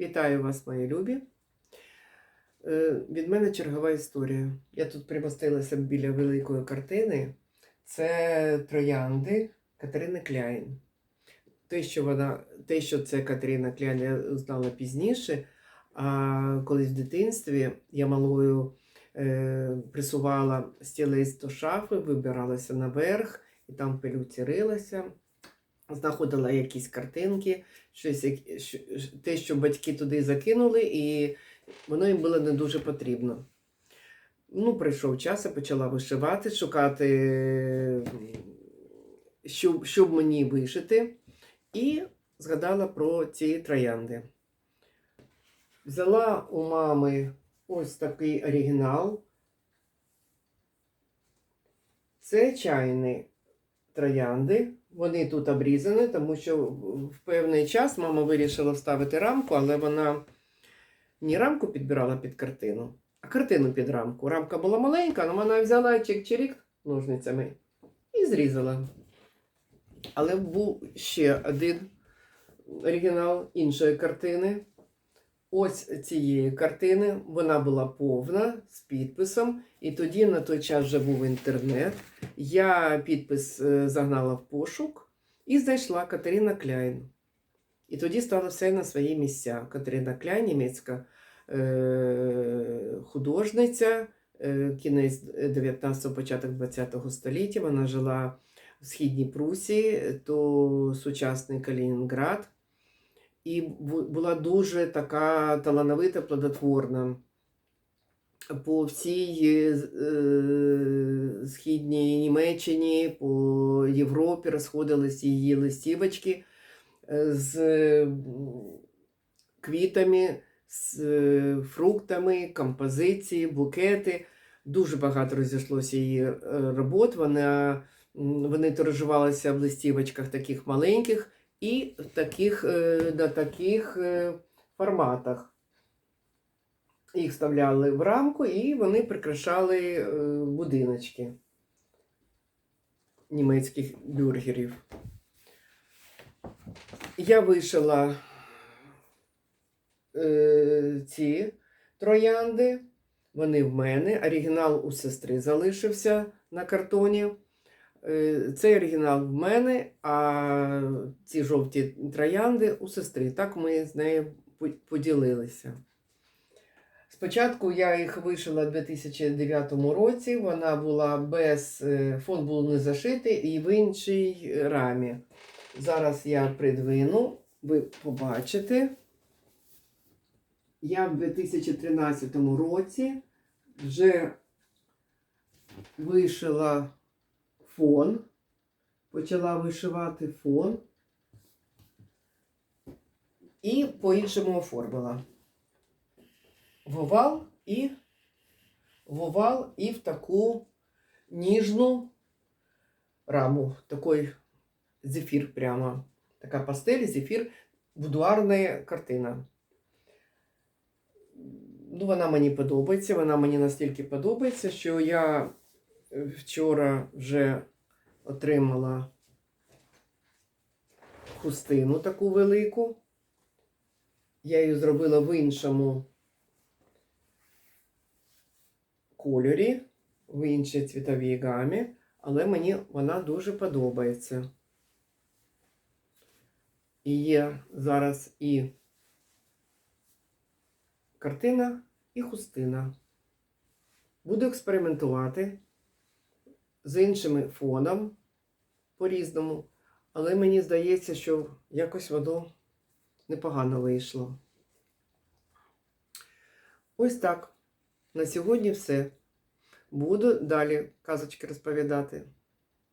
Вітаю вас, мої любі. Е, Від мене чергова історія. Я тут примостилася біля великої картини. Це троянди Катерини Кляйн. Те, що вона, те, що це Катерина Кляйн, я знала пізніше. А колись в дитинстві я малою е, присувала стілець до шафи, вибиралася наверх і там пилюці рилася, знаходила якісь картинки, щось, те, що батьки туди закинули, і воно їм було не дуже потрібно. Ну, прийшов час, я почала вишивати, шукати, м, що, що мені вишити, і згадала про ці троянди. Взяла у мами ось такий оригінал. Це чайні троянди. Вони тут обрізані, тому що в певний час мама вирішила вставити рамку, але вона не рамку підбирала під картину, а картину під рамку. Рамка була маленька, але вона взяла чик-чирік ножницями і зрізала. Але був ще один оригінал іншої картини. Ось цієї картини вона була повна з підписом, і тоді на той час вже був інтернет. Я підпис е, загнала в пошук і знайшла Катерина Кляйн. І тоді стало все на свої місця. Катерина Кляйн, німецька е, художниця, е, кінець 19-го, початок 20-го століття. Вона жила в Східній Прусії, то сучасний Калінінград. І була дуже така талановита, плодотворна. По всій е, східній Німеччині, по Європі розходились її листівочки е, з квітами, з е, фруктами, композиції, букети. Дуже багато розійшлося її е, робот. Вона, вони тиражувалися в листівочках таких маленьких і в таких, на таких форматах. Їх вставляли в рамку і вони прикрашали е, будиночки німецьких бюргерів. Я вишила е, ці троянди. Вони в мене. Оригінал у сестри залишився на картоні. Е, Цей оригінал в мене, а ці жовті троянди у сестри. Так ми з нею поділилися. Спочатку я їх вишила у 2009 році. Вона була без е, фон був не зашитий і в іншій рамі. Зараз я придвину, ви побачите. Я в 2013 році вже вишила фон, почала вишивати фон і по-іншому оформила. В овал і в овал і в таку ніжну раму, такий зефір прямо. Така пастель, зефір, будуарна картина. Ну, вона мені подобається, вона мені настільки подобається, що я е, вчора вже отримала хустину таку велику. Я її зробила в іншому кольорі, в іншій цвітовій гамі, але мені вона дуже подобається. І є зараз і картина, і хустина. Буду експериментувати з іншими фоном по-різному, але мені здається, що якось воно непогано вийшло. Ось так. На сьогодні все. Буду далі казочки розповідати.